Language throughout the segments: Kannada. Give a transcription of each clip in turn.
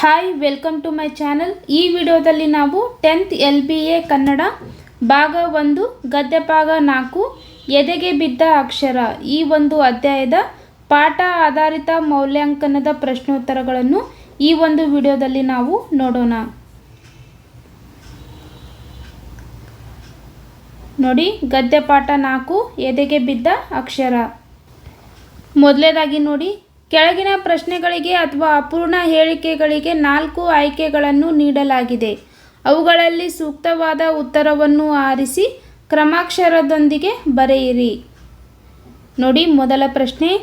Hi welcome to my channel ಈ ವಿಡಿಯೋದಲ್ಲಿ ನಾವು tenth L B A Kannada, ಭಾಗ ಒಂದು, ಗದ್ಯಭಾಗ ನಾಲ್ಕು, ಎದೆಗೆ ಬಿದ್ದ ಅಕ್ಷರ ಈ ಒಂದು ಅಧ್ಯಾಯದ ಪಾಠ ಆಧಾರಿತ ಮೌಲ್ಯಾಂಕನದ ಪ್ರಶ್ನೋತ್ತರಗಳನ್ನು ಈ ಒಂದು ವಿಡಿಯೋದಲ್ಲಿ ನಾವು ನೋಡೋಣ. ನೋಡಿ ಗದ್ಯ ಪಾಠ ನಾಲ್ಕು, ಎದೆಗೆ ಬಿದ್ದ ಅಕ್ಷರ. ಮೊದಲೇದಾಗಿ ನೋಡಿ ಕೆಳಗಿನ ಪ್ರಶ್ನೆಗಳಿಗೆ ಅಥವಾ ಅಪೂರ್ಣ ಹೇಳಿಕೆಗಳಿಗೆ ನಾಲ್ಕು ಆಯ್ಕೆಗಳನ್ನು ನೀಡಲಾಗಿದೆ. ಅವುಗಳಲ್ಲಿ ಸೂಕ್ತವಾದ ಉತ್ತರವನ್ನು ಆರಿಸಿ ಕ್ರಮಾಕ್ಷರದೊಂದಿಗೆ ಬರೆಯಿರಿ. ನೋಡಿ, ಮೊದಲ ಪ್ರಶ್ನೆ.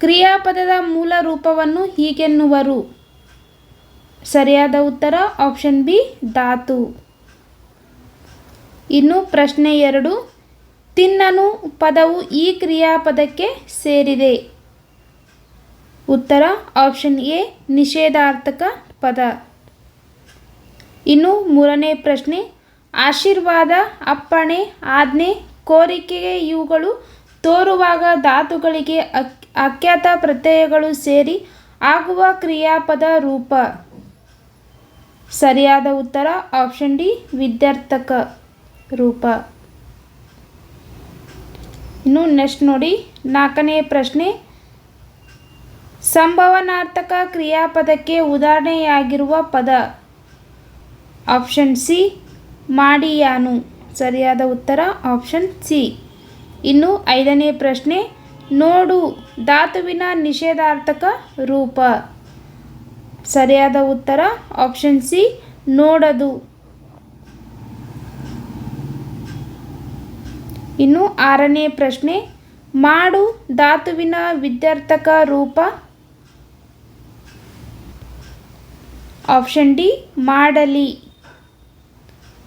ಕ್ರಿಯಾಪದದ ಮೂಲ ರೂಪವನ್ನು ಹೀಗೆನ್ನುವರು. ಸರಿಯಾದ ಉತ್ತರ, ಆಪ್ಷನ್ ಬಿ, ಧಾತು. ಇನ್ನು ಪ್ರಶ್ನೆ ಎರಡು. ತಿನ್ನನು ಪದವು ಈ ಕ್ರಿಯಾಪದಕ್ಕೆ ಸೇರಿದೆ. ಉತ್ತರ ಆಪ್ಷನ್ ಎ ನಿಷೇಧಾರ್ಥಕ ಪದ. ಇನ್ನು ಮೂರನೇ ಪ್ರಶ್ನೆ, ಆಶೀರ್ವಾದ, ಅಪ್ಪಣೆ, ಆಜ್ಞೆ ಕೋರಿಕೆ ಇವುಗಳು ತೋರುವಾಗ ಧಾತುಗಳಿಗೆ ಅಕ್, ಅಖ್ಯಾತ ಪ್ರತ್ಯಯಗಳು ಸೇರಿ ಆಗುವ ಕ್ರಿಯಾಪದ ರೂಪ. ಸರಿಯಾದ ಉತ್ತರ ಆಪ್ಷನ್ ಡಿ ವಿದ್ಯಾರ್ಥಕ ರೂಪ. ಇನ್ನು ನೆಕ್ಸ್ಟ್ ನೋಡಿ, ನಾಲ್ಕನೇ ಪ್ರಶ್ನೆ ಸಂಭವನಾರ್ಥಕ ಕ್ರಿಯಾಪದಕ್ಕೆ ಉದಾಹರಣೆಯಾಗಿರುವ ಪದ. ಆಪ್ಷನ್ ಸಿ, ಮಾಡಿಯಾನು. ಸರಿಯಾದ ಉತ್ತರ, ಆಪ್ಷನ್ ಸಿ. ಇನ್ನು ಐದನೇ ಪ್ರಶ್ನೆ, ನೋಡು, ಧಾತುವಿನ ನಿಷೇಧಾರ್ಥಕ ರೂಪ. ಸರಿಯಾದ ಉತ್ತರ, ಆಪ್ಷನ್ ಸಿ, ನೋಡದು. ಇನ್ನು ಆರನೇ ಪ್ರಶ್ನೆ, ಮಾಡು, ಧಾತುವಿನ ವಿದ್ಯಾರ್ಥಕ ರೂಪ. ಆಪ್ಷನ್ ಡಿ ಮಾಡಲಿ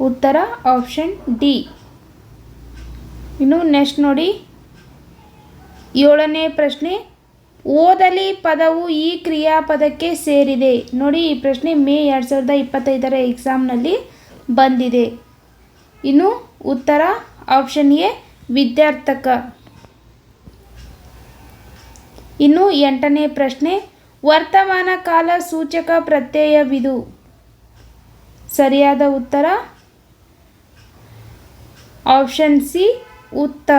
ಉತ್ತರ ಆಪ್ಷನ್ ಡಿ ಇನ್ನು ನೆಕ್ಸ್ಟ್ ನೋಡಿ. ಏಳನೇ ಪ್ರಶ್ನೆ, ಓದಲಿ ಪದವು ಈ ಕ್ರಿಯಾಪದಕ್ಕೆ ಸೇರಿದೆ. ನೋಡಿ, ಈ ಪ್ರಶ್ನೆ ಮೇ ಎರಡು ಸಾವಿರದ ಇಪ್ಪತ್ತೈದರ ಎಕ್ಸಾಮ್ನಲ್ಲಿ ಬಂದಿದೆ. ಇನ್ನು ಉತ್ತರ ಆಪ್ಷನ್ ಎ, ವಿದ್ಯಾರ್ಥಕ. ಇನ್ನು ಎಂಟನೇ ಪ್ರಶ್ನೆ ವರ್ತಮಾನ ಕಾಲ ಸೂಚಕ ಪ್ರತ್ಯಯವಿದು. ಸರಿಯಾದ ಉತ್ತರ? ಆಪ್ಷನ್ ಸಿ, ಉತ್ತ.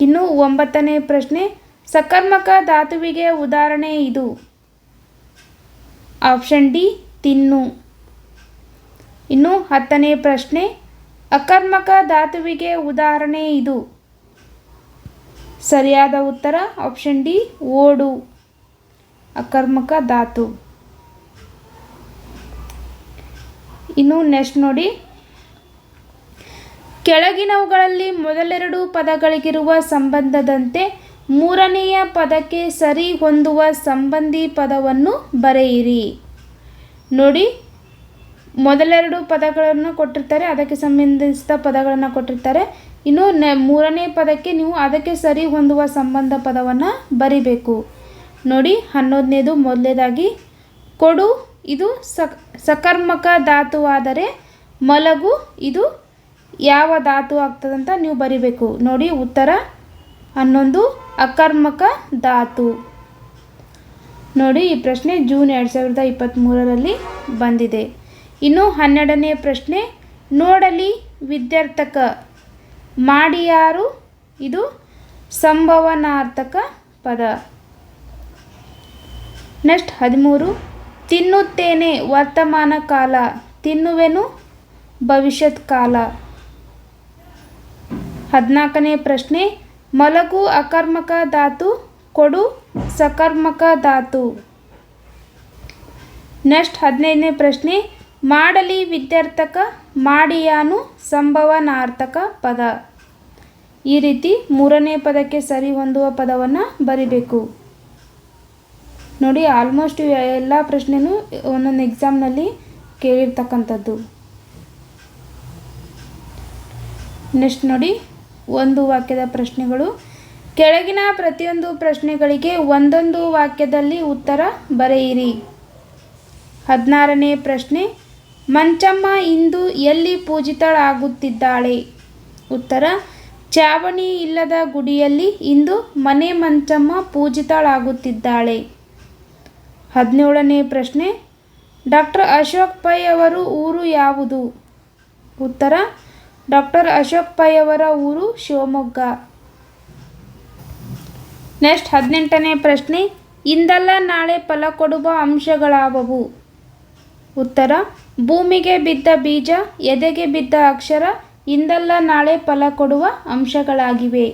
ಇನ್ನು ಒಂಬತ್ತನೇ ಪ್ರಶ್ನೆ. ಸಕರ್ಮಕ ಧಾತುವಿಗೆ ಉದಾಹರಣೆ ಇದು. ಆಪ್ಷನ್ ಡಿ, ತಿನ್ನು. ಇನ್ನು ಹತ್ತನೇ ಪ್ರಶ್ನೆ. ಅಕರ್ಮಕ ಧಾತುವಿಗೆ ಉದಾಹರಣೆ ಇದು. ಸರಿಯಾದ ಉತ್ತರ ಆಪ್ಷನ್ ಡಿ ಓಡು. ಅಕರ್ಮಕ ಧಾತು. ಇನ್ನು ನೆಕ್ಸ್ಟ್ ನೋಡಿ. ಕೆಳಗಿನವುಗಳಲ್ಲಿ ಮೊದಲೆರಡು ಪದಗಳಿಗಿರುವ ಸಂಬಂಧದಂತೆ ಮೂರನೆಯ ಪದಕ್ಕೆ ಸರಿ ಹೊಂದುವ ಸಂಬಂಧಿ ಪದವನ್ನು ಬರೆಯಿರಿ. ನೋಡಿ, ಮೊದಲೆರಡು ಪದಗಳನ್ನು ಕೊಟ್ಟಿರ್ತಾರೆ, ಅದಕ್ಕೆ ಸಂಬಂಧಿಸಿದ ಪದಗಳನ್ನು ಕೊಟ್ಟಿರ್ತಾರೆ. ಇನ್ನು ನೆ ಮೂರನೇ ಪದಕ್ಕೆ ನೀವು ಅದಕ್ಕೆ ಸರಿ ಹೊಂದುವ ಸಂಬಂಧ ಪದವನ್ನು ಬರಿಬೇಕು. ನೋಡಿ, ಹನ್ನೊಂದನೇದು ಮೊದಲನೇದಾಗಿ ಕೊಡು, ಇದು ಸಕ್, ಸಕರ್ಮಕ ಧಾತುವಾದರೆ ಮಲಗು, ಇದು ಯಾವ ಧಾತು ಆಗ್ತದಂತ ನೀವು ಬರಿಬೇಕು. ನೋಡಿ, ಉತ್ತರ ಹನ್ನೊಂದು, ಅಕರ್ಮಕ ಧಾತು. ನೋಡಿ, ಈ ಪ್ರಶ್ನೆ ಜೂನ್ ಎರಡು ಸಾವಿರದ ಇಪ್ಪತ್ತ್ಮೂರರಲ್ಲಿ ಬಂದಿದೆ. ಇನ್ನು ಹನ್ನೆರಡನೇ ಪ್ರಶ್ನೆ, ನೋಡಲಿ ವಿದ್ಯಾರ್ಥಕ ಮಾಡಿಯಾರು? ಇದು ಸಂಭವನಾರ್ಥಕ ಪದ. ನೆಕ್ಸ್ಟ್ ಹದಿಮೂರು. ತಿನ್ನುತ್ತೇನೆ ವರ್ತಮಾನ ಕಾಲ, ತಿನ್ನುವೆನು ಭವಿಷ್ಯತ್ ಕಾಲ. ಹದಿನಾಲ್ಕನೇ ಪ್ರಶ್ನೆ. ಮಲಗು ಅಕರ್ಮಕ ಧಾತು, ಕೊಡು ಸಕರ್ಮಕ ಧಾತು. ನೆಕ್ಸ್ಟ್ ಹದಿನೈದನೇ ಪ್ರಶ್ನೆ. ಮಾಡಲಿ ವಿದ್ಯಾರ್ಥಕ, ಮಾಡಿಯಾನು ಸಂಭವನಾರ್ಥಕ ಪದ. ಈ ರೀತಿ ಮೂರನೇ ಪದಕ್ಕೆ ಸರಿ ಹೊಂದುವ ಪದವನ್ನು ಬರಿಬೇಕು. ನೋಡಿ ಆಲ್ಮೋಸ್ಟ್ ಎಲ್ಲ ಪ್ರಶ್ನೆನೂ ಒಂದೊಂದು ಎಕ್ಸಾಮ್ನಲ್ಲಿ ಕೇಳಿರ್ತಕ್ಕಂಥದ್ದು. ನೆಕ್ಸ್ಟ್ ನೋಡಿ, ಒಂದು ವಾಕ್ಯದ ಪ್ರಶ್ನೆಗಳು. ಕೆಳಗಿನ ಪ್ರತಿಯೊಂದು ಪ್ರಶ್ನೆಗಳಿಗೆ ಒಂದೊಂದು ವಾಕ್ಯದಲ್ಲಿ ಉತ್ತರ ಬರೆಯಿರಿ. ಹದಿನಾರನೇ ಪ್ರಶ್ನೆ ಮಂಚಮ್ಮ ಇಂದು ಎಲ್ಲಿ ಪೂಜಿತಳಾಗುತ್ತಿದ್ದಾಳೆ? ಉತ್ತರ, ಚಾವಣಿ ಇಲ್ಲದ ಗುಡಿಯಲ್ಲಿ ಇಂದು ಮನೆ ಮಂಚಮ್ಮ ಪೂಜಿತಳಾಗುತ್ತಿದ್ದಾಳೆ. ಹದಿನೇಳನೇ ಪ್ರಶ್ನೆ, ಡಾಕ್ಟರ್ ಅಶೋಕ್ ಪೈ ಅವರು ಊರು ಯಾವುದು? ಉತ್ತರ, ಡಾಕ್ಟರ್ ಅಶೋಕ್ ಪೈ ಅವರ ಊರು ಶಿವಮೊಗ್ಗ. ನೆಕ್ಸ್ಟ್ ಹದಿನೆಂಟನೇ ಪ್ರಶ್ನೆ, ಇಂದಲ್ಲ ನಾಳೆ ಫಲ ಕೊಡುವ ಅಂಶಗಳಾವವು? ಉತ್ತರ ಭೂಮಿಗೆ ಬಿದ್ದ ಬೀಜ, ಎದೆಗೆ ಬಿದ್ದ ಅಕ್ಷರ, ಇಂದಲ್ಲ ನಾಳೆ ಫಲ ಕೊಡುವ ಅಂಶಗಳಾಗಿವೆ.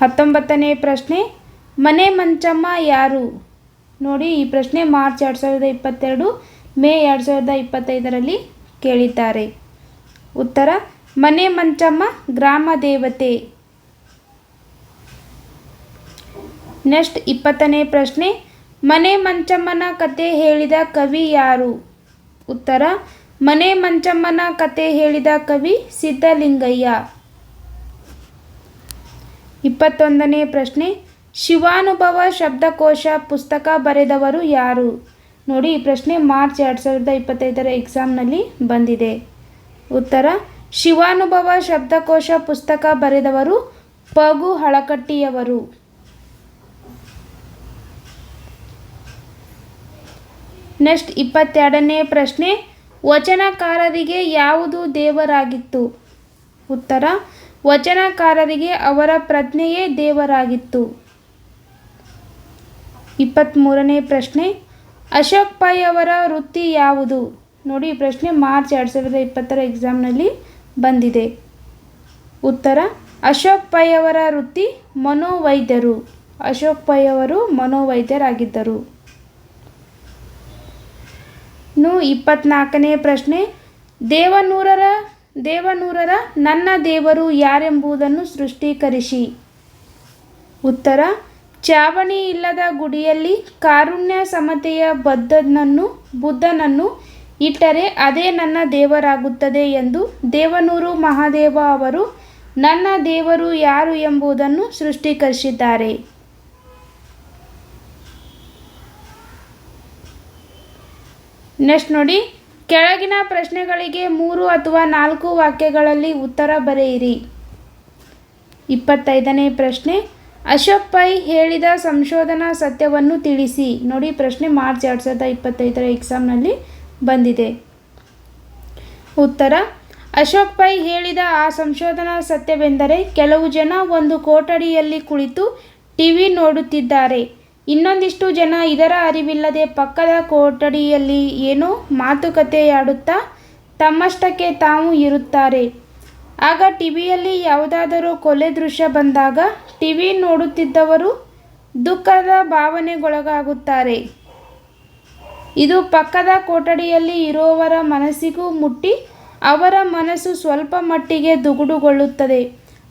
ಹತ್ತೊಂಬತ್ತನೇ ಪ್ರಶ್ನೆ, ಮನೆ ಮಂಚಮ್ಮ ಯಾರು? ನೋಡಿ, ಈ ಪ್ರಶ್ನೆ ಮಾರ್ಚ್ ಎರಡು ಸಾವಿರದ ಇಪ್ಪತ್ತೆರಡು, ಮೇ ಎರಡು ಸಾವಿರದ ಇಪ್ಪತ್ತೈದರಲ್ಲಿ ಕೇಳಿದ್ದಾರೆ. ಉತ್ತರ, ಮನೆ ಮಂಚಮ್ಮ ಗ್ರಾಮ ದೇವತೆ. ನೆಕ್ಸ್ಟ್ ಇಪ್ಪತ್ತನೇ ಪ್ರಶ್ನೆ ಮನೆ ಮಂಚಮ್ಮನ ಕತೆ ಹೇಳಿದ ಕವಿ ಯಾರು? ಉತ್ತರ, ಮನೆ ಮಂಚಮ್ಮನ ಕತೆ ಹೇಳಿದ ಕವಿ ಸಿದ್ಧಲಿಂಗಯ್ಯ. ಇಪ್ಪತ್ತೊಂದನೇ ಪ್ರಶ್ನೆ, ಶಿವಾನುಭವ ಶಬ್ದಕೋಶ ಪುಸ್ತಕ ಬರೆದವರು ಯಾರು? ನೋಡಿ, ಈ ಪ್ರಶ್ನೆ ಮಾರ್ಚ್ ಎರಡು ಸಾವಿರದ ಇಪ್ಪತ್ತೈದರ ಎಕ್ಸಾಮ್ನಲ್ಲಿ ಬಂದಿದೆ. ಉತ್ತರ, ಶಿವಾನುಭವ ಶಬ್ದಕೋಶ ಪುಸ್ತಕ ಬರೆದವರು ಪಗು ಹಳಕಟ್ಟಿಯವರು. ನೆಕ್ಸ್ಟ್ ಇಪ್ಪತ್ತೆರಡನೇ ಪ್ರಶ್ನೆ, ವಚನಕಾರರಿಗೆ ಯಾವುದು ದೇವರಾಗಿತ್ತು? ಉತ್ತರ, ವಚನಕಾರರಿಗೆ ಅವರ ಪ್ರಜ್ಞೆಯೇ ದೇವರಾಗಿತ್ತು. ಇಪ್ಪತ್ತ್ಮೂರನೇ ಪ್ರಶ್ನೆ ಅಶೋಕ್ ಪೈ ಅವರ ವೃತ್ತಿ ಯಾವುದು? ನೋಡಿ, ಈ ಪ್ರಶ್ನೆ ಮಾರ್ಚ್ ಎರಡು ಸಾವಿರದ ಇಪ್ಪತ್ತರ ಎಕ್ಸಾಮ್ನಲ್ಲಿ ಬಂದಿದೆ. ಉತ್ತರ ಅಶೋಕ್ ಪೈ ಅವರ ವೃತ್ತಿ ಮನೋವೈದ್ಯರು. ಅಶೋಕ್ ಪೈ ಅವರು ಮನೋವೈದ್ಯರಾಗಿದ್ದರು. ಇನ್ನು ಇಪ್ಪತ್ನಾಲ್ಕನೇ ಪ್ರಶ್ನೆ, ದೇವನೂರರ ದೇವನೂರರ ನನ್ನ ದೇವರು ಯಾರೆಂಬುದನ್ನು ಸೃಷ್ಟೀಕರಿಸಿ. ಉತ್ತರ, ಚಾವಣಿ ಇಲ್ಲದ ಗುಡಿಯಲ್ಲಿ ಕಾರುಣ್ಯ ಸಮತೆಯ ಬದ್ಧನನ್ನು, ಬುದ್ಧನನ್ನು ಇಟ್ಟರೆ ಅದೇ ನನ್ನ ದೇವರಾಗುತ್ತದೆ ಎಂದು ದೇವನೂರು ಮಹಾದೇವ ಅವರು ನನ್ನ ದೇವರು ಯಾರು ಎಂಬುದನ್ನು ಸೃಷ್ಟೀಕರಿಸಿದ್ದಾರೆ. ನೆಕ್ಸ್ಟ್ ನೋಡಿ. ಕೆಳಗಿನ ಪ್ರಶ್ನೆಗಳಿಗೆ ಮೂರು ಅಥವಾ ನಾಲ್ಕು ವಾಕ್ಯಗಳಲ್ಲಿ ಉತ್ತರ ಬರೆಯಿರಿ. ಇಪ್ಪತ್ತೈದನೇ ಪ್ರಶ್ನೆ. ಅಶೋಕ್ ಪೈ ಹೇಳಿದ ಸಂಶೋಧನಾ ಸತ್ಯವನ್ನು ತಿಳಿಸಿ. ನೋಡಿ ಪ್ರಶ್ನೆ ಮಾರ್ಚ್ ಎರಡು ಸಾವಿರದ ಇಪ್ಪತ್ತೈದರ ಎಕ್ಸಾಮ್ನಲ್ಲಿ ಬಂದಿದೆ. ಉತ್ತರ. ಅಶೋಕ್ ಪೈ ಹೇಳಿದ ಆ ಸಂಶೋಧನಾ ಸತ್ಯವೆಂದರೆ, ಕೆಲವು ಜನ ಒಂದು ಕೊಠಡಿಯಲ್ಲಿ ಕುಳಿತು ಟಿವಿ ನೋಡುತ್ತಿದ್ದಾರೆ. ಇನ್ನೊಂದಿಷ್ಟು ಜನ ಇದರ ಅರಿವಿಲ್ಲದೆ ಪಕ್ಕದ ಕೊಠಡಿಯಲ್ಲಿ ಏನೋ ಮಾತುಕತೆಯಾಡುತ್ತಾ ತಮ್ಮಷ್ಟಕ್ಕೆ ತಾವು ಇರುತ್ತಾರೆ. ಆಗ ಟಿವಿಯಲ್ಲಿ ಯಾವುದಾದರೂ ಕೊಲೆ ದೃಶ್ಯ ಬಂದಾಗ ಟಿವಿ ನೋಡುತ್ತಿದ್ದವರು ದುಃಖದ ಭಾವನೆಗೊಳಗಾಗುತ್ತಾರೆ. ಇದು ಪಕ್ಕದ ಕೊಠಡಿಯಲ್ಲಿ ಇರುವವರ ಮನಸ್ಸಿಗೂ ಮುಟ್ಟಿ ಅವರ ಮನಸ್ಸು ಸ್ವಲ್ಪ ಮಟ್ಟಿಗೆ ದುಗುಡುಗೊಳ್ಳುತ್ತದೆ.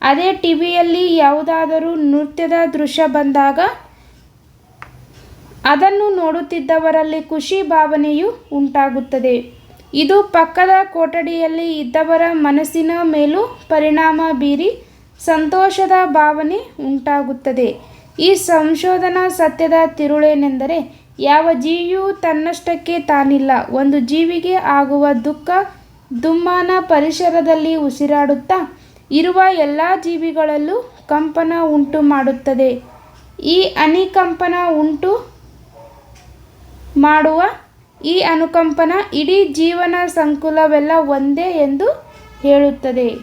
ಅದೇ ಟಿವಿಯಲ್ಲಿ ಯಾವುದಾದರೂ ನೃತ್ಯದ ದೃಶ್ಯ ಬಂದಾಗ ಅದನ್ನು ನೋಡುತ್ತಿದ್ದವರಲ್ಲಿ ಖುಷಿ ಭಾವನೆಯು ಉಂಟಾಗುತ್ತದೆ. ಇದು ಪಕ್ಕದ ಕೊಠಡಿಯಲ್ಲಿ ಇದ್ದವರ ಮನಸ್ಸಿನ ಮೇಲೂ ಪರಿಣಾಮ ಬೀರಿ ಸಂತೋಷದ ಭಾವನೆ ಉಂಟಾಗುತ್ತದೆ. ಈ ಸಂಶೋಧನಾ ಸತ್ಯದ ತಿರುಳೇನೆಂದರೆ, ಯಾವ ಜೀವಿಯೂ ತನ್ನಷ್ಟಕ್ಕೆ ತಾನಿಲ್ಲ. ಒಂದು ಜೀವಿಗೆ ಆಗುವ ದುಃಖ ದುಮ್ಮಾನ ಪರಿಸರದಲ್ಲಿ ಉಸಿರಾಡುತ್ತಾ, ಇರುವ ಎಲ್ಲ ಜೀವಿಗಳಲ್ಲೂ ಕಂಪನ ಉಂಟು ಮಾಡುತ್ತದೆ ಈ ಅನಿಕಂಪನ ಉಂಟು ಮಾಡುವ ಈ ಅನುಕಂಪನ ಇಡೀ ಜೀವನ ಸಂಕುಲವೆಲ್ಲ ಒಂದೇ ಎಂದು ಹೇಳುತ್ತದೆ.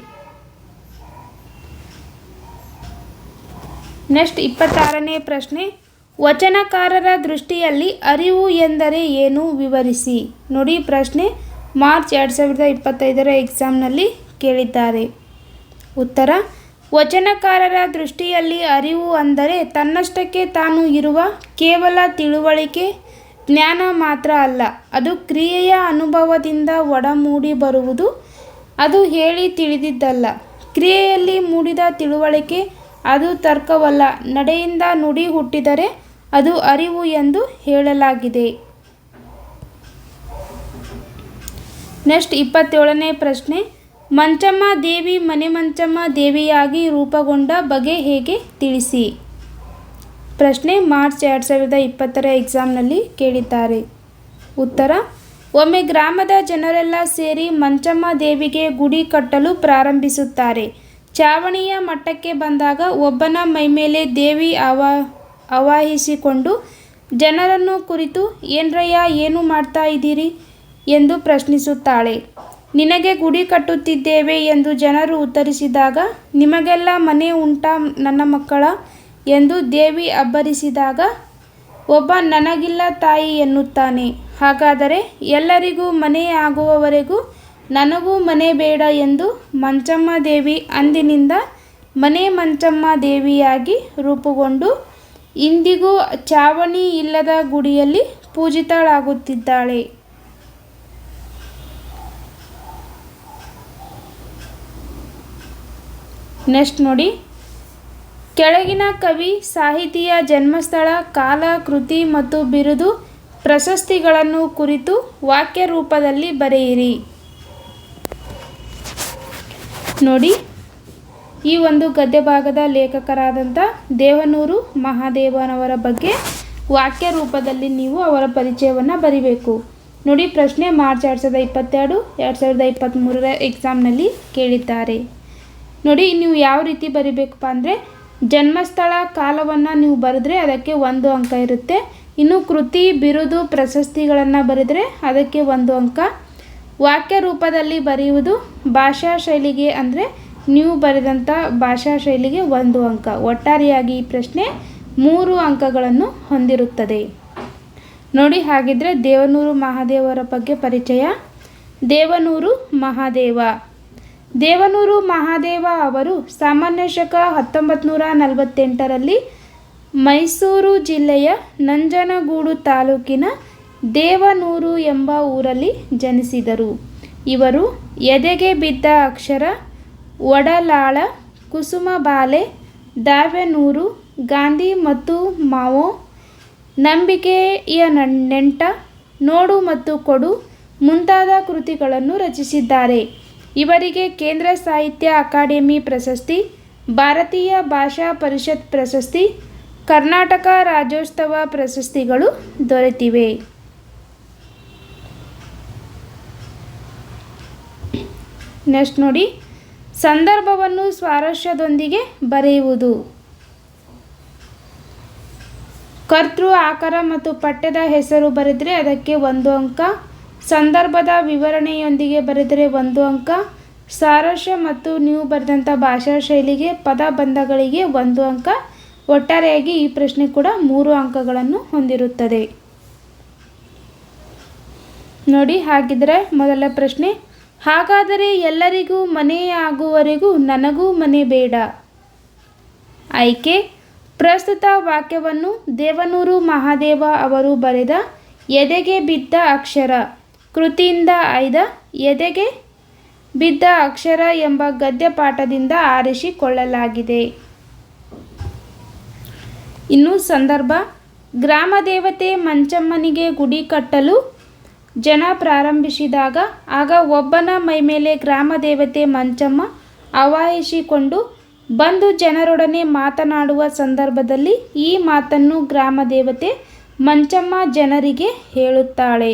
ನೆಕ್ಸ್ಟ್ ಇಪ್ಪತ್ತಾರನೇ ಪ್ರಶ್ನೆ. ವಚನಕಾರರ ದೃಷ್ಟಿಯಲ್ಲಿ ಅರಿವು ಎಂದರೆ ಏನು ವಿವರಿಸಿ. ನೋಡಿ ಪ್ರಶ್ನೆ ಮಾರ್ಚ್ ಎರಡು ಸಾವಿರದ ಇಪ್ಪತ್ತೈದರ ಎಕ್ಸಾಮ್ನಲ್ಲಿ ಕೇಳಿದ್ದಾರೆ. ಉತ್ತರ. ವಚನಕಾರರ ದೃಷ್ಟಿಯಲ್ಲಿ ಅರಿವು ಅಂದರೆ ತನ್ನಷ್ಟಕ್ಕೆ ತಾನು ಇರುವ ಕೇವಲ ತಿಳುವಳಿಕೆ ಜ್ಞಾನ ಮಾತ್ರ ಅಲ್ಲ, ಅದು ಕ್ರಿಯೆಯ ಅನುಭವದಿಂದ ಒಡಮೂಡಿ ಬರುವುದು. ಅದು ಹೇಳಿ ತಿಳಿದಿದ್ದಲ್ಲ. ಕ್ರಿಯೆಯಲ್ಲಿ ಮೂಡಿದ ತಿಳುವಳಿಕೆ ಅದು ತರ್ಕವಲ್ಲ. ನಡೆಯಿಂದ ನುಡಿ ಹುಟ್ಟಿದರೆ ಅದು ಅರಿವು ಎಂದು ಹೇಳಲಾಗಿದೆ. ನೆಕ್ಸ್ಟ್ ಇಪ್ಪತ್ತೇಳನೇ ಪ್ರಶ್ನೆ. ಮಂಚಮ್ಮ ದೇವಿ ಮನೆ ಮಂಚಮ್ಮ ದೇವಿಯಾಗಿ ರೂಪುಗೊಂಡ ಬಗೆ ಹೇಗೆ ತಿಳಿಸಿ? ಪ್ರಶ್ನೆ ಮಾರ್ಚ್ ಎರಡು ಸಾವಿರದ ಇಪ್ಪತ್ತರ ಎಕ್ಸಾಮ್ನಲ್ಲಿ ಕೇಳಿದ್ದಾರೆ. ಉತ್ತರ, ಒಮ್ಮೆ ಗ್ರಾಮದ ಜನರೆಲ್ಲ ಸೇರಿ ಮಂಚಮ್ಮ ದೇವಿಗೆ ಗುಡಿ ಕಟ್ಟಲು ಪ್ರಾರಂಭಿಸುತ್ತಾರೆ. ಚಾವಣಿಯ ಮಟ್ಟಕ್ಕೆ ಬಂದಾಗ ಒಬ್ಬನ ಮೈಮೇಲೆ ದೇವಿ ಅವಾ, ಆವಾಹಿಸಿಕೊಂಡು, ಜನರನ್ನು ಕುರಿತು ಏನ್ರಯ್ಯ, ಏನು ಮಾಡ್ತಾ ಇದ್ದೀರಿ? ಎಂದು ಪ್ರಶ್ನಿಸುತ್ತಾಳೆ. ನಿನಗೆ ಗುಡಿ ಕಟ್ಟುತ್ತಿದ್ದೇವೆ ಎಂದು ಜನರು ಉತ್ತರಿಸಿದಾಗ, ನಿಮಗೆಲ್ಲ ಮನೆ ಉಂಟಾ ನನ್ನ ಮಕ್ಕಳ? ಎಂದು ದೇವಿ ಅಬ್ಬರಿಸಿದಾಗ, ಒಬ್ಬ ನನಗಿಲ್ಲ ತಾಯಿ ಎನ್ನುತ್ತಾನೆ. ಹಾಗಾದರೆ ಎಲ್ಲರಿಗೂ ಮನೆ ಆಗುವವರೆಗೂ ನನಗೂ ಮನೆ ಬೇಡ ಎಂದು ಮಂಚಮ್ಮ ದೇವಿ ಅಂದಿನಿಂದ ಮನೆ ಮಂಚಮ್ಮ ದೇವಿಯಾಗಿ ರೂಪುಗೊಂಡು ಇಂದಿಗೂ ಚಾವಣಿ ಇಲ್ಲದ ಗುಡಿಯಲ್ಲಿ ಪೂಜಿತಳಾಗುತ್ತಿದ್ದಾಳೆ. ನೆಕ್ಸ್ಟ್ ನೋಡಿ. ಕೆಳಗಿನ ಕವಿ, ಸಾಹಿತಿಯ ಜನ್ಮಸ್ಥಳ, ಕಾಲ, ಕೃತಿ ಮತ್ತು ಬಿರುದು ಪ್ರಶಸ್ತಿಗಳನ್ನು ಕುರಿತು ವಾಕ್ಯ ರೂಪದಲ್ಲಿ ಬರೆಯಿರಿ. ನೋಡಿ, ಈ ಒಂದು ಗದ್ಯ ಭಾಗದ ಲೇಖಕರಾದಂಥ ದೇವನೂರು ಮಹಾದೇವನವರ ಬಗ್ಗೆ ವಾಕ್ಯ ರೂಪದಲ್ಲಿ ನೀವು ಅವರ ಪರಿಚಯವನ್ನು ಬರಿಬೇಕು. ನೋಡಿ, ಪ್ರಶ್ನೆ ಮಾರ್ಚ್ ಎರಡು ಸಾವಿರದ ಇಪ್ಪತ್ತೆರಡು, ಎರಡು ಸಾವಿರದ ಇಪ್ಪತ್ತ್ಮೂರರ ಎಕ್ಸಾಮ್ನಲ್ಲಿ ಕೇಳಿದ್ದಾರೆ. ನೋಡಿ, ನೀವು ಯಾವ ರೀತಿ ಬರಿಬೇಕಪ್ಪ ಅಂದರೆ ಜನ್ಮಸ್ಥಳ ಕಾಲವನ್ನು ನೀವು ಬರೆದ್ರೆ ಅದಕ್ಕೆ ಒಂದು ಅಂಕ ಇರುತ್ತೆ. ಇನ್ನು ಕೃತಿ, ಬಿರುದು, ಪ್ರಶಸ್ತಿಗಳನ್ನು ಬರೆದರೆ ಅದಕ್ಕೆ ಒಂದು ಅಂಕ. ವಾಕ್ಯ ರೂಪದಲ್ಲಿ ಬರೆಯುವುದು ಭಾಷಾ ಶೈಲಿಗೆ ಅಂದರೆ ನೀವು ಬರೆದಂಥ ಭಾಷಾ ಶೈಲಿಗೆ ಒಂದು ಅಂಕ. ಒಟ್ಟಾರೆಯಾಗಿ ಈ ಪ್ರಶ್ನೆ ಮೂರು ಅಂಕಗಳನ್ನು ಹೊಂದಿರುತ್ತದೆ. ನೋಡಿ ಹಾಗಿದ್ರೆ ದೇವನೂರು ಮಹಾದೇವರ ಬಗ್ಗೆ ಪರಿಚಯ. ದೇವನೂರು ಮಹಾದೇವ. ದೇವನೂರು ಮಹಾದೇವ ಅವರು ಸಾಮಾನ್ಯ ಶಕ ಹತ್ತೊಂಬತ್ತು ನೂರ ನಲವತ್ತೆಂಟರಲ್ಲಿ ಮೈಸೂರು ಜಿಲ್ಲೆಯ ನಂಜನಗೂಡು ತಾಲೂಕಿನ ದೇವನೂರು ಎಂಬ ಊರಲ್ಲಿ ಜನಿಸಿದರು. ಇವರು ಎದೆಗೆ ಬಿದ್ದ ಅಕ್ಷರ, ಒಡಲಾಳ ಕುಸುಮಬಾಲೆ ದಾವೆನೂರು ಗಾಂಧಿ ಮತ್ತು ಮಾವೋ, ನಂಬಿಕೆಯ ನೆಂಟ, ನೋಡು ಮತ್ತು ಕೊಡು ಮುಂತಾದ ಕೃತಿಗಳನ್ನು ರಚಿಸಿದ್ದಾರೆ. ಇವರಿಗೆ ಕೇಂದ್ರ ಸಾಹಿತ್ಯ ಅಕಾಡೆಮಿ ಪ್ರಶಸ್ತಿ, ಭಾರತೀಯ ಭಾಷಾ ಪರಿಷತ್ ಪ್ರಶಸ್ತಿ, ಕರ್ನಾಟಕ ರಾಜ್ಯೋತ್ಸವ ಪ್ರಶಸ್ತಿಗಳು ದೊರೆತಿವೆ. ನೆಕ್ಸ್ಟ್ ನೋಡಿ, ಸಂದರ್ಭವನ್ನು ಸ್ವಾರಸ್ಯದೊಂದಿಗೆ ಬರೆಯುವುದು. ಕರ್ತೃ ಆಕಾರ ಮತ್ತು ಪಠ್ಯದ ಹೆಸರು ಬರೆದರೆ ಅದಕ್ಕೆ ಒಂದು ಅಂಕ ಸಂದರ್ಭದ ವಿವರಣೆಯೊಂದಿಗೆ ಬರೆದರೆ ಒಂದು ಅಂಕ, ಸಾರಾಂಶ ಮತ್ತು ನೀವು ಬರೆದಂಥ ಭಾಷಾ ಶೈಲಿಗೆ ಪದಬಂಧಗಳಿಗೆ ಒಂದು ಅಂಕ, ಒಟ್ಟಾರೆಯಾಗಿ ಈ ಪ್ರಶ್ನೆ ಕೂಡ ಮೂರು ಅಂಕಗಳನ್ನು ಹೊಂದಿರುತ್ತದೆ. ನೋಡಿ, ಹಾಗಿದ್ರೆ ಮೊದಲ ಪ್ರಶ್ನೆ, ಹಾಗಾದರೆ ಎಲ್ಲರಿಗೂ ಮನೆ ಆಗುವವರೆಗೂ ನನಗೂ ಮನೆ ಬೇಡ. ಆಯ್ಕೆ, ಪ್ರಸ್ತುತ ವಾಕ್ಯವನ್ನು ದೇವನೂರು ಮಹಾದೇವ ಅವರು ಬರೆದ ಎದೆಗೆ ಬಿದ್ದ ಅಕ್ಷರ. ಕೃತಿಯಿಂದ ಆಯ್ದ ಎದೆಗೆ ಬಿದ್ದ ಅಕ್ಷರ ಎಂಬ ಗದ್ಯ ಪಾಠದಿಂದ ಆರಿಸಿಕೊಳ್ಳಲಾಗಿದೆ. ಇನ್ನು ಸಂದರ್ಭ ಗ್ರಾಮ ದೇವತೆ ಮಂಚಮ್ಮನಿಗೆ ಗುಡಿ ಕಟ್ಟಲು ಜನ ಪ್ರಾರಂಭಿಸಿದಾಗ ಆಗ ಒಬ್ಬನ ಮೈಮೇಲೆ ಗ್ರಾಮ ದೇವತೆ ಮಂಚಮ್ಮ ಆವಾಹಿಸಿಕೊಂಡು ಬಂದು ಜನರೊಡನೆ ಮಾತನಾಡುವ ಸಂದರ್ಭದಲ್ಲಿ ಈ ಮಾತನ್ನು ಗ್ರಾಮ ದೇವತೆ ಮಂಚಮ್ಮ ಜನರಿಗೆ ಹೇಳುತ್ತಾಳೆ.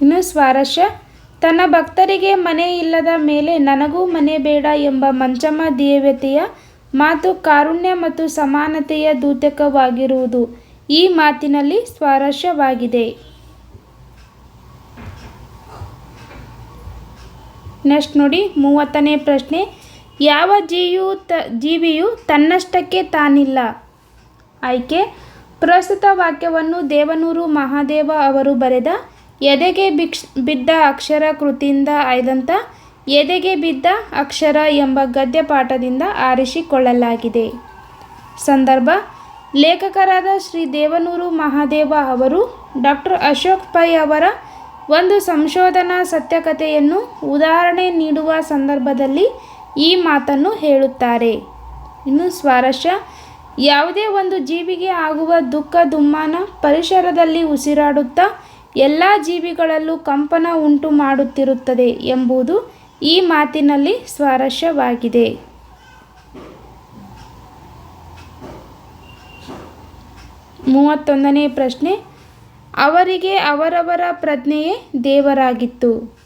ಇನ್ನು ಸ್ವಾರಸ್ಯ, ತನ್ನ ಭಕ್ತರಿಗೆ ಮನೆ ಇಲ್ಲದ ಮೇಲೆ ನನಗೂ ಮನೆ ಬೇಡ ಎಂಬ ಮಂಚಮ್ಮ ದೇವತೆಯ ಮಾತು ಕಾರುಣ್ಯ ಮತ್ತು ಸಮಾನತೆಯ ದೂತಕವಾಗಿರುವುದು ಈ ಮಾತಿನಲ್ಲಿ ಸ್ವಾರಸ್ಯವಾಗಿದೆ. ನೆಕ್ಸ್ಟ್ ನೋಡಿ, ಮೂವತ್ತನೇ ಪ್ರಶ್ನೆ, ಯಾವ ಜೀವಿಯು ತ, ಜೀವಿಯು ತನ್ನಷ್ಟಕ್ಕೆ ತಾನಿಲ್ಲ? ಆಯ್ಕೆ, ಪ್ರಸ್ತುತ ವಾಕ್ಯವನ್ನು ದೇವನೂರು ಮಹಾದೇವ ಅವರು ಬರೆದ ಎದೆಗೆ ಬಿಕ್ಷ್, ಬಿದ್ದ ಅಕ್ಷರ ಕೃತಿಯಿಂದ ಆಯ್ದಂಥ ಎದೆಗೆ ಬಿದ್ದ ಅಕ್ಷರ ಎಂಬ ಗದ್ಯ ಪಾಠದಿಂದ ಆರಿಸಿಕೊಳ್ಳಲಾಗಿದೆ. ಸಂದರ್ಭ, ಲೇಖಕರಾದ ಶ್ರೀ ದೇವನೂರು ಮಹಾದೇವ ಅವರು ಡಾಕ್ಟರ್ ಅಶೋಕ್ ಪೈ ಅವರ ಒಂದು ಸಂಶೋಧನಾ ಸತ್ಯಕತೆಯನ್ನು ಉದಾಹರಣೆ ನೀಡುವ ಸಂದರ್ಭದಲ್ಲಿ ಈ ಮಾತನ್ನು ಹೇಳುತ್ತಾರೆ. ಇನ್ನು ಸ್ವಾರಸ್ಯ, ಯಾವುದೇ ಒಂದು ಜೀವಿಗೆ ಆಗುವ ದುಃಖ, ದುಮ್ಮಾನ ಪರಿಸರದಲ್ಲಿ ಉಸಿರಾಡುತ್ತಾ ಎಲ್ಲ ಜೀವಿಗಳಲ್ಲೂ ಕಂಪನ ಉಂಟು ಮಾಡುತ್ತಿರುತ್ತದೆ ಎಂಬುದು ಈ ಮಾತಿನಲ್ಲಿ ಸ್ವಾರಸ್ಯವಾಗಿದೆ. ಮೂವತ್ತೊಂದನೇ ಪ್ರಶ್ನೆ. ಅವರಿಗೆ ಅವರವರ ಪ್ರಜ್ಞೆಯೇ ದೇವರಾಗಿತ್ತು.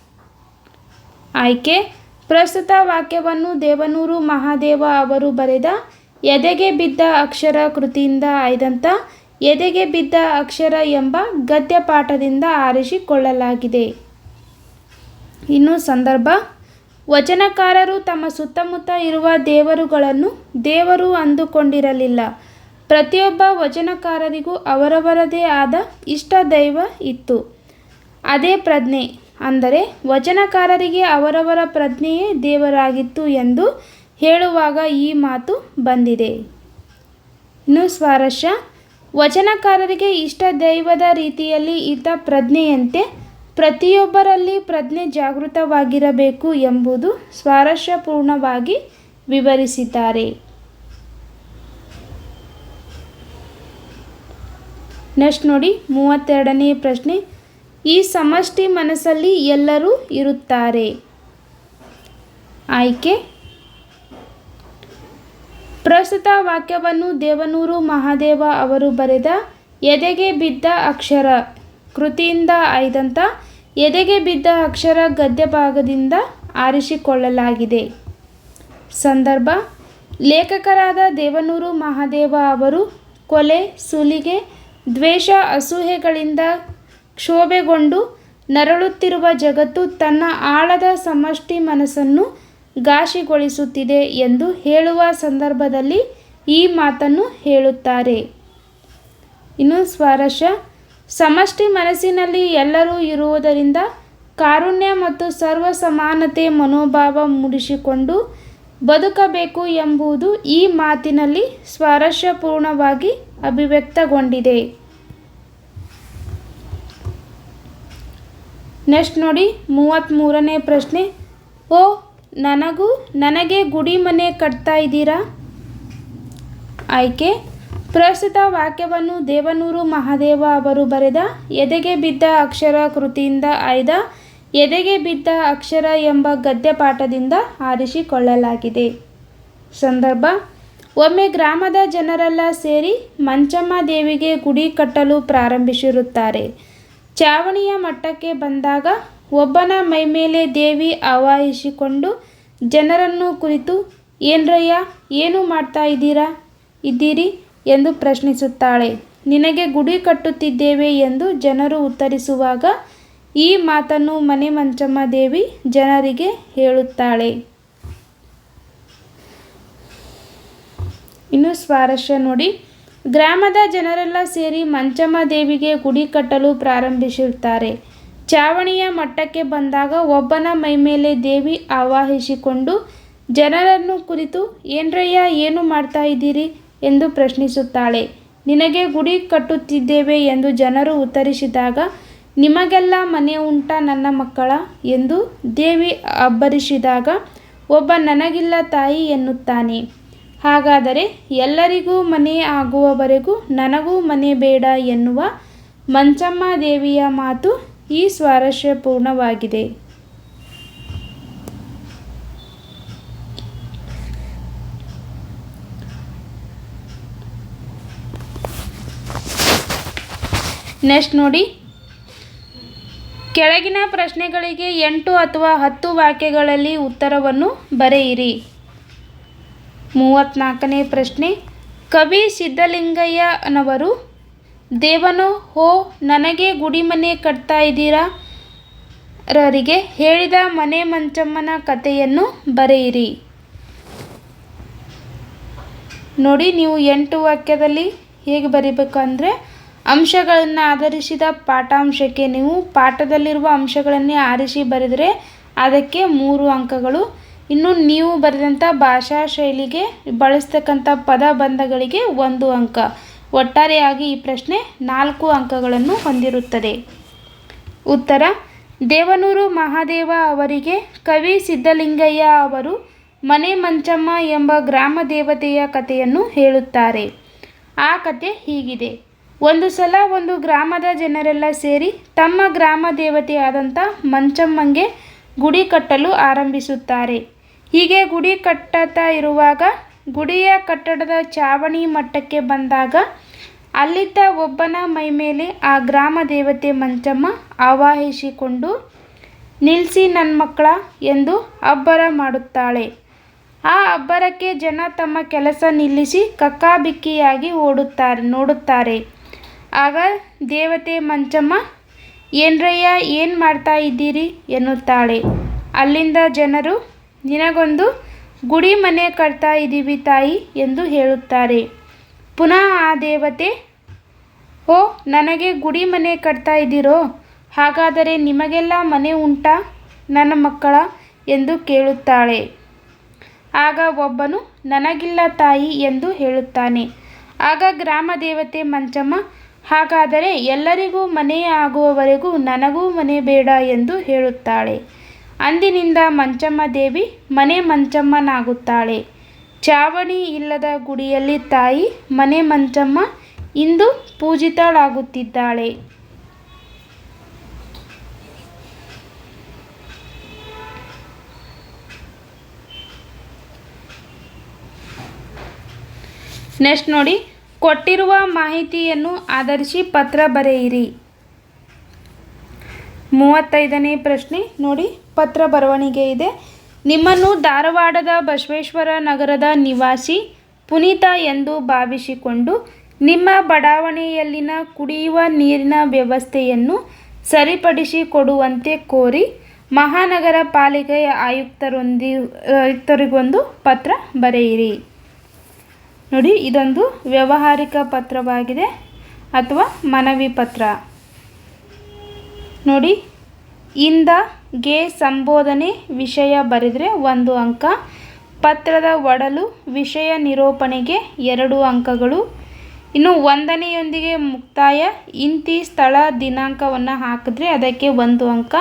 ಆಯ್ಕೆ. ಪ್ರಸ್ತುತ ವಾಕ್ಯವನ್ನು ದೇವನೂರು ಮಹಾದೇವ ಅವರು ಬರೆದ ಎದೆಗೆ ಬಿದ್ದ ಅಕ್ಷರ ಕೃತಿಯಿಂದ ಆಯ್ದಂಥ ಎದೆಗೆ ಬಿದ್ದ ಅಕ್ಷರ ಎಂಬ ಗದ್ಯ ಪಾಠದಿಂದ ಆರಿಸಿಕೊಳ್ಳಲಾಗಿದೆ. ಇನ್ನು ಸಂದರ್ಭ. ವಚನಕಾರರು ತಮ್ಮ ಸುತ್ತಮುತ್ತ ಇರುವ ದೇವರುಗಳನ್ನು ದೇವರು ಅಂದುಕೊಂಡಿರಲಿಲ್ಲ. ಪ್ರತಿಯೊಬ್ಬ ವಚನಕಾರರಿಗೂ ಅವರವರದೇ ಆದ ಇಷ್ಟ ದೈವ ಇತ್ತು. ಅದೇ ಪ್ರಜ್ಞೆ. ಅಂದರೆ ವಚನಕಾರರಿಗೆ ಅವರವರ ಪ್ರಜ್ಞೆಯೇ ದೇವರಾಗಿತ್ತು ಎಂದು ಹೇಳುವಾಗ ಈ ಮಾತು ಬಂದಿದೆ. ಇನ್ನು ಸ್ವಾರಸ್ಯ. ವಚನಕಾರರಿಗೆ ಇಷ್ಟ ದೈವದ ರೀತಿಯಲ್ಲಿ ಇದ್ದ ಪ್ರಜ್ಞೆಯಂತೆ ಪ್ರತಿಯೊಬ್ಬರಲ್ಲಿ ಪ್ರಜ್ಞೆ ಜಾಗೃತವಾಗಿರಬೇಕು ಎಂಬುದು ಸ್ವಾರಸ್ಯಪೂರ್ಣವಾಗಿ ವಿವರಿಸಿದ್ದಾರೆ. ನೆಕ್ಸ್ಟ್ ನೋಡಿ, ಮೂವತ್ತೆರಡನೇ ಪ್ರಶ್ನೆ. ಈ ಸಮಷ್ಟಿ ಮನಸ್ಸಲ್ಲಿ ಎಲ್ಲರೂ ಇರುತ್ತಾರೆ. ಆಯ್ಕೆ. ಪ್ರಸ್ತುತ ವಾಕ್ಯವನ್ನು ದೇವನೂರು ಮಹಾದೇವ ಅವರು ಬರೆದ ಎದೆಗೆ ಬಿದ್ದ ಅಕ್ಷರ ಕೃತಿಯಿಂದ ಆಯ್ದಂಥ ಎದೆಗೆ ಬಿದ್ದ ಅಕ್ಷರ ಗದ್ಯ ಭಾಗದಿಂದ ಆರಿಸಿಕೊಳ್ಳಲಾಗಿದೆ. ಸಂದರ್ಭ, ಲೇಖಕರಾದ ದೇವನೂರು ಮಹಾದೇವ ಅವರು ಕೊಲೆ, ಸುಲಿಗೆ, ದ್ವೇಷ ಅಸೂಹೆಗಳಿಂದ ಕ್ಷೋಭೆಗೊಂಡು ನರಳುತ್ತಿರುವ ಜಗತ್ತು ತನ್ನ ಆಳದ ಸಮಷ್ಟಿ ಮನಸ್ಸನ್ನು ಘಾಸಿಗೊಳಿಸುತ್ತಿದೆ ಎಂದು ಹೇಳುವ ಸಂದರ್ಭದಲ್ಲಿ ಈ ಮಾತನ್ನು ಹೇಳುತ್ತಾರೆ. ಇನ್ನು ಸ್ವಾರಸ್ಯ, ಸಮಷ್ಟಿ ಮನಸ್ಸಿನಲ್ಲಿ ಎಲ್ಲರೂ ಇರುವುದರಿಂದ ಕಾರುಣ್ಯ ಮತ್ತು ಸರ್ವ ಸಮಾನತೆ ಮನೋಭಾವ ಮೂಡಿಸಿಕೊಂಡು ಬದುಕಬೇಕು ಎಂಬುದು ಈ ಮಾತಿನಲ್ಲಿ ಸ್ವಾರಸ್ಯಪೂರ್ಣವಾಗಿ ಅಭಿವ್ಯಕ್ತಗೊಂಡಿದೆ. ನೆಕ್ಸ್ಟ್ ನೋಡಿ, ಮೂವತ್ತ್ಮೂರನೇ ಪ್ರಶ್ನೆ. ಓ ನನಗೂ ನನಗೆ ಗುಡಿ ಮನೆ ಕಟ್ತಾ ಇದ್ದೀರಾ? ಆಯ್ಕೆ. ಪ್ರಸ್ತುತ ವಾಕ್ಯವನ್ನು ದೇವನೂರು ಮಹಾದೇವ ಅವರು ಬರೆದ ಎದೆಗೆ ಬಿದ್ದ ಅಕ್ಷರ ಕೃತಿಯಿಂದ ಆಯ್ದ ಎದೆಗೆ ಬಿದ್ದ ಅಕ್ಷರ ಎಂಬ ಗದ್ಯ ಪಾಠದಿಂದ ಆರಿಸಿಕೊಳ್ಳಲಾಗಿದೆ. ಸಂದರ್ಭ. ಒಮ್ಮೆ ಗ್ರಾಮದ ಜನರೆಲ್ಲ ಸೇರಿ ಮಂಚಮ್ಮ ದೇವಿಗೆ ಗುಡಿ ಕಟ್ಟಲು ಪ್ರಾರಂಭಿಸಿರುತ್ತಾರೆ. ಚಾವಣಿಯ ಮಟ್ಟಕ್ಕೆ ಬಂದಾಗ ಒಬ್ಬನ ಮೈಮೇಲೆ ದೇವಿ ಆವಾಹಿಸಿಕೊಂಡು ಜನರನ್ನು ಕುರಿತು, ಏನ್ರಯ್ಯ, ಏನು ಮಾಡ್ತಾ ಇದ್ದೀರಾ? ಇದ್ದೀರಿ? ಎಂದು ಪ್ರಶ್ನಿಸುತ್ತಾಳೆ. ನಿನಗೆ ಗುಡಿ ಕಟ್ಟುತ್ತಿದ್ದೇವೆ ಎಂದು ಜನರು ಉತ್ತರಿಸುವಾಗ, ಈ ಮಾತನ್ನು ಮನೆ ಮಂಚಮ್ಮ ದೇವಿ ಜನರಿಗೆ ಹೇಳುತ್ತಾಳೆ. ಇನ್ನು ಸ್ವಾರಸ್ಯ ನೋಡಿ. ಗ್ರಾಮದ ಜನರೆಲ್ಲ ಸೇರಿ ಮಂಚಮ್ಮ ದೇವಿಗೆ ಗುಡಿ ಕಟ್ಟಲು ಪ್ರಾರಂಭಿಸಿರುತ್ತಾರೆ. ಚಾವಣಿಯ ಮಟ್ಟಕ್ಕೆ ಬಂದಾಗ ಒಬ್ಬನ ಮೈಮೇಲೆ ದೇವಿ ಆವಾಹಿಸಿಕೊಂಡು, ಜನರನ್ನು ಕುರಿತು ಏನ್ರಯ್ಯ, ಏನು ಮಾಡ್ತಾ ಇದ್ದೀರಿ? ಎಂದು ಪ್ರಶ್ನಿಸುತ್ತಾಳೆ. ನಿನಗೆ ಗುಡಿ ಕಟ್ಟುತ್ತಿದ್ದೇವೆ ಎಂದು ಜನರು ಉತ್ತರಿಸಿದಾಗ, ನಿಮಗೆಲ್ಲ ಮನೆ ಉಂಟ ನನ್ನ ಮಕ್ಕಳ? ಎಂದು ದೇವಿ ಅಬ್ಬರಿಸಿದಾಗ, ಒಬ್ಬ ನನಗಿಲ್ಲ ತಾಯಿ ಎನ್ನುತ್ತಾನೆ. ಹಾಗಾದರೆ, ಎಲ್ಲರಿಗೂ ಮನೆ ಆಗುವವರೆಗೂ ನನಗೂ ಮನೆ ಬೇಡ ಎನ್ನುವ ಮಂಚಮ್ಮ ದೇವಿಯ ಮಾತು ಈ ಸ್ವಾರಸ್ಯಪೂರ್ಣವಾಗಿದೆ ನೆಕ್ಸ್ಟ್ ನೋಡಿ. ಕೆಳಗಿನ ಪ್ರಶ್ನೆಗಳಿಗೆ ಎಂಟು ಅಥವಾ ಹತ್ತು ವಾಕ್ಯಗಳಲ್ಲಿ ಉತ್ತರವನ್ನು ಬರೆಯಿರಿ. ಮೂವತ್ತ್ನಾಲ್ಕನೇ ಪ್ರಶ್ನೆ, ಕವಿ ಸಿದ್ಧಲಿಂಗಯ್ಯನವರು ದೇವನೋ, ಹೋ, ನನಗೆ ಗುಡಿ ಮನೆ ಕಟ್ತಾ ಇದ್ದೀರಾ? ರರಿಗೆ ಹೇಳಿದ ಮನೆ ಮಂಚಮ್ಮನ ಕಥೆಯನ್ನು ಬರೆಯಿರಿ. ನೋಡಿ, ನೀವು ಎಂಟು ವಾಕ್ಯದಲ್ಲಿ ಹೇಗೆ ಬರೀಬೇಕು ಅಂದರೆ, ಅಂಶಗಳನ್ನು ಆಧರಿಸಿದ ಪಾಠಾಂಶಕ್ಕೆ ನೀವು ಪಾಠದಲ್ಲಿರುವ ಅಂಶಗಳನ್ನೇ ಆರಿಸಿ ಬರೆದರೆ ಅದಕ್ಕೆ ಮೂರು ಅಂಕಗಳು. ಇನ್ನು ನೀವು ಬರೆದಂಥ ಭಾಷಾ ಶೈಲಿಗೆ ಬಳಸ್ತಕ್ಕಂಥ ಪದಬಂಧಗಳಿಗೆ ಒಂದು ಅಂಕ. ಒಟ್ಟಾರೆಯಾಗಿ ಈ ಪ್ರಶ್ನೆ ನಾಲ್ಕು ಅಂಕಗಳನ್ನು ಹೊಂದಿರುತ್ತದೆ. ಉತ್ತರ, ದೇವನೂರು ಮಹಾದೇವ ಅವರಿಗೆ ಕವಿ ಸಿದ್ಧಲಿಂಗಯ್ಯ ಅವರು ಮನೆ ಮಂಚಮ್ಮ ಎಂಬ ಗ್ರಾಮ ದೇವತೆಯ ಕಥೆಯನ್ನು ಹೇಳುತ್ತಾರೆ. ಆ ಕತೆ ಹೀಗಿದೆ. ಒಂದು ಸಲ ಒಂದು ಗ್ರಾಮದ ಜನರೆಲ್ಲ ಸೇರಿ ತಮ್ಮ ಗ್ರಾಮ ದೇವತೆಯಾದಂಥ ಮಂಚಮ್ಮಂಗೆ ಗುಡಿ ಕಟ್ಟಲು ಆರಂಭಿಸುತ್ತಾರೆ. ಹೀಗೆ ಗುಡಿ ಕಟ್ಟುತ್ತಾ ಇರುವಾಗ ಗುಡಿಯ ಕಟ್ಟಡದ ಚಾವಣಿ ಮಟ್ಟಕ್ಕೆ ಬಂದಾಗ ಅಲ್ಲಿದ್ದ ಒಬ್ಬನ ಮೈಮೇಲೆ ಆ ಗ್ರಾಮ ದೇವತೆ ಮಂಚಮ್ಮ ಆವಾಹಿಸಿಕೊಂಡು ನಿಲ್ಲಿಸಿ ನನ್ನ ಮಕ್ಕಳ ಎಂದು ಅಬ್ಬರ ಮಾಡುತ್ತಾಳೆ. ಆ ಅಬ್ಬರಕ್ಕೆ ಜನ ತಮ್ಮ ಕೆಲಸ ನಿಲ್ಲಿಸಿ ಕಕ್ಕಾಬಿಕ್ಕಿಯಾಗಿ ಓಡುತ್ತಾರೆ, ನೋಡುತ್ತಾರೆ. ಆಗ ದೇವತೆ ಮಂಚಮ್ಮ, ಏನ್ರಯ್ಯ, ಏನು ಮಾಡ್ತಾ ಇದ್ದೀರಿ? ಎನ್ನುತ್ತಾಳೆ. ಅಲ್ಲಿಂದ ಜನರು, ನಿನಗೊಂದು ಗುಡಿ ಮನೆ ಕಟ್ತಾ ಇದ್ದೀವಿ ತಾಯಿ ಎಂದು ಹೇಳುತ್ತಾರೆ. ಪುನಃ ಆ ದೇವತೆ, ಓ, ನನಗೆ ಗುಡಿ ಮನೆ ಕಟ್ತಾ ಇದ್ದೀರೋ? ಹಾಗಾದರೆ ನಿಮಗೆಲ್ಲ ಮನೆ ಉಂಟಾ, ನನ್ನ ಮಕ್ಕಳ? ಎಂದು ಕೇಳುತ್ತಾಳೆ. ಆಗ ಒಬ್ಬನು, ನನಗಿಲ್ಲ ತಾಯಿ ಎಂದು ಹೇಳುತ್ತಾನೆ. ಆಗ ಗ್ರಾಮ ದೇವತೆ ಮಂಚಮ್ಮ, ಹಾಗಾದರೆ ಎಲ್ಲರಿಗೂ ಮನೆ ಆಗುವವರೆಗೂ ನನಗೂ ಮನೆ ಬೇಡ ಎಂದು ಹೇಳುತ್ತಾಳೆ. ಅಂದಿನಿಂದ ಮಂಚಮ್ಮ ದೇವಿ ಮನೆ ಮಂಚಮ್ಮನಾಗುತ್ತಾಳೆ. ಚಾವಣಿ ಇಲ್ಲದ ಗುಡಿಯಲ್ಲಿ ತಾಯಿ ಮನೆ ಮಂಚಮ್ಮ ಇಂದು ಪೂಜಿತಳಾಗುತ್ತಿದ್ದಾಳೆ. ನೆಕ್ಸ್ಟ್ ನೋಡಿ, ಕೊಟ್ಟಿರುವ ಮಾಹಿತಿಯನ್ನು ಆಧರಿಸಿ ಪತ್ರ ಬರೆಯಿರಿ. ಮೂವತ್ತೈದನೇ ಪ್ರಶ್ನೆ ನೋಡಿ, ಪತ್ರ ಬರವಣಿಗೆ ಇದೆ. ನಿಮ್ಮನ್ನು ಧಾರವಾಡದ ಬಸವೇಶ್ವರ ನಗರದ ನಿವಾಸಿ ಪುನೀತ ಎಂದು ಭಾವಿಸಿಕೊಂಡು ನಿಮ್ಮ ಬಡಾವಣೆಯಲ್ಲಿನ ಕುಡಿಯುವ ನೀರಿನ ವ್ಯವಸ್ಥೆಯನ್ನು ಸರಿಪಡಿಸಿಕೊಡುವಂತೆ ಕೋರಿ ಮಹಾನಗರ ಪಾಲಿಕೆಯ ಆಯುಕ್ತರೊಂದಿ, ಆಯುಕ್ತರಿಗೊಂದು ಪತ್ರ ಬರೆಯಿರಿ. ನೋಡಿ, ಇದೊಂದು ವ್ಯವಹಾರಿಕ ಪತ್ರವಾಗಿದೆ ಅಥವಾ ಮನವಿ ಪತ್ರ. ನೋಡಿ, ಇಂದ ಗೆ ಸಂಬೋಧನೆ ವಿಷಯ ಬರೆದರೆ ಒಂದು ಅಂಕ, ಪತ್ರದ ಒಡಲು ವಿಷಯ ನಿರೂಪಣೆಗೆ ಎರಡು ಅಂಕಗಳು. ಇನ್ನು ಒಂದನೆಯೊಂದಿಗೆ ಮುಕ್ತಾಯ, ಇಂತಿ ಸ್ಥಳ ದಿನಾಂಕವನ್ನು ಹಾಕಿದ್ರೆ ಅದಕ್ಕೆ ಒಂದು ಅಂಕ,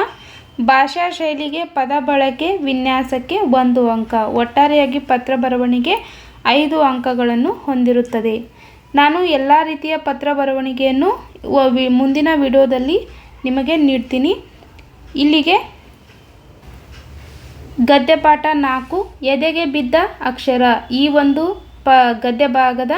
ಭಾಷಾ ಶೈಲಿಗೆ ಪದ ಬಳಕೆ ವಿನ್ಯಾಸಕ್ಕೆ ಒಂದು ಅಂಕ, ಒಟ್ಟಾರೆಯಾಗಿ ಪತ್ರ ಬರವಣಿಗೆ ಐದು ಅಂಕಗಳನ್ನು ಹೊಂದಿರುತ್ತದೆ. ನಾನು ಎಲ್ಲ ರೀತಿಯ ಪತ್ರ ಬರವಣಿಗೆಯನ್ನು ಮುಂದಿನ ವಿಡಿಯೋದಲ್ಲಿ ನಿಮಗೆ ನೀಡ್ತೀನಿ. ಇಲ್ಲಿಗೆ ಗದ್ಯ ಪಾಠ ನಾಲ್ಕು, ಎದೆಗೆ ಬಿದ್ದ ಅಕ್ಷರ. ಈ ಒಂದು ಪ, ಗದ್ಯ ಭಾಗದ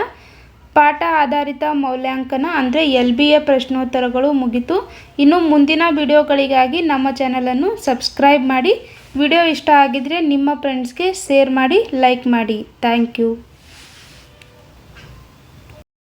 ಪಾಠ ಆಧಾರಿತ ಮೌಲ್ಯಾಂಕನ ಅಂದರೆ ಎಲ್ ಬಿ ಎ ಪ್ರಶ್ನೋತ್ತರಗಳು ಮುಗಿತು. ಇನ್ನು ಮುಂದಿನ ವಿಡಿಯೋಗಳಿಗಾಗಿ ನಮ್ಮ ಚಾನಲನ್ನು ಸಬ್ಸ್ಕ್ರೈಬ್ ಮಾಡಿ. ವಿಡಿಯೋ ಇಷ್ಟ ಆಗಿದ್ದರೆ ನಿಮ್ಮ ಫ್ರೆಂಡ್ಸ್ಗೆ ಶೇರ್ ಮಾಡಿ ಲೈಕ್ ಮಾಡಿ. Thank you